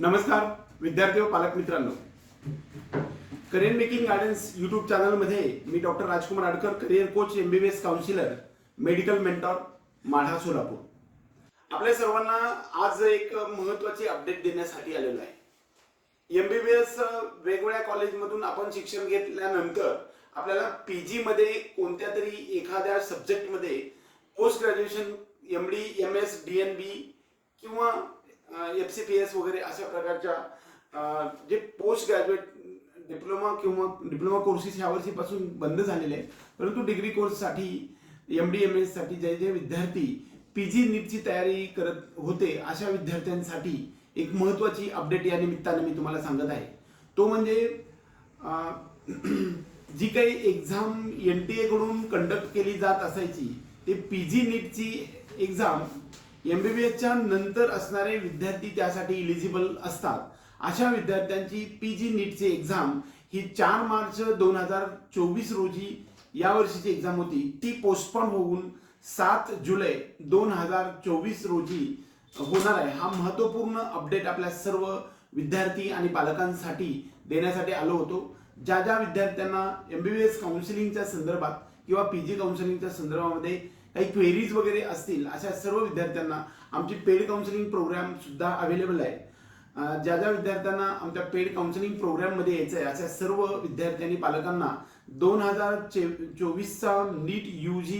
नमस्कार विद्यार्थी व पालक मित्रांनो. करिअर मेकिंग गार्डन्स युट्यूब चॅनलमध्ये मी doctor Rajkumar Adkar career coach M B B S counsellor medical mentor Madha Solapur. आपल्या सर्वांना आज एक महत्वाची अपडेट देण्यासाठी आलेलो आहे. एम बी बी एस वेगवेगळ्या कॉलेजमधून आपण शिक्षण घेतल्यानंतर आपल्याला पी जीमध्ये कोणत्या तरी एखाद्या सब्जेक्टमध्ये post graduation M D M S D N B किंवा एफ सी पी एस वगैरे अशा प्रकारच्या जे पोस्ट ग्रॅज्युएट डिप्लोमा किंवा डिप्लोमा कोर्सेस ह्या वर्षीपासून बंद झालेले आहेत. परंतु डिग्री कोर्ससाठी एम डी एम एससाठी जे जे विद्यार्थी पी जी नीटची तयारी करत होते अशा विद्यार्थ्यांसाठी एक महत्त्वाची अपडेट या निमित्ताने मी तुम्हाला सांगत आहे. तो म्हणजे जी काही एक्झाम एन टी एकडून कंडक्ट केली जात असायची ते पी जी नीटची एक्झाम एमबीबीएसच्या नंतर असणारे विद्यार्थी त्यासाठी इलिजिबल असतात. अशा विद्यार्थ्यांची पी जी नीटची एक्झाम ही चार मार्च दोन हजार चोवीस रोजी या वर्षीची एक्झाम होती. ती पोस्टपॉन होऊन सात जुलै दोन हजार चोवीस रोजी होणार आहे. हा महत्त्वपूर्ण अपडेट आपल्या सर्व विद्यार्थी आणि पालकांसाठी देण्यासाठी आलो होतो. ज्या ज्या विद्यार्थ्यांना एमबीबीएस काउन्सिलिंगच्या संदर्भात किंवा पी जी काउन्सिलिंगच्या संदर्भामध्ये काही क्वेरीज वगैरे असतील अशा सर्व विद्यार्थ्यांना आमची पेड काउन्सिलिंग प्रोग्राम सुद्धा अवेलेबल आहे. ज्या ज्या विद्यार्थ्यांना आमच्या पेड काउन्सिलिंग प्रोग्राममध्ये यायचं आहे अशा सर्व विद्यार्थ्यांनी पालकांना दोन हजार चोवीसचा नीट यू जी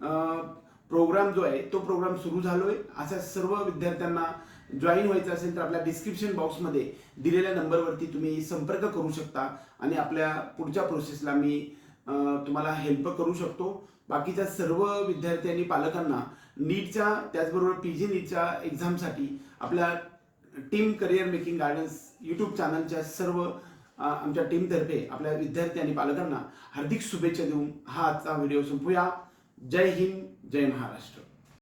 प्रोग्राम जो आहे तो प्रोग्राम सुरू झालो आहे अशा सर्व विद्यार्थ्यांना जॉईन व्हायचं असेल तर आपल्या डिस्क्रिप्शन बॉक्समध्ये दिलेल्या नंबरवरती तुम्ही संपर्क करू शकता आणि आपल्या पुढच्या प्रोसेसला मी तुम्हाला हेल्प करू शकतो. बाकीच्या सर्व विद्यार्थी आणि पालकांना नीटच्या त्याचबरोबर पी जी नीटच्या एक्झामसाठी आपल्या team career making gardens YouTube चॅनलच्या सर्व आमच्या टीमतर्फे आपल्या विद्यार्थी आणि पालकांना हार्दिक शुभेच्छा देऊन हा आजचा व्हिडिओ संपूया. जय हिंद जय महाराष्ट्र.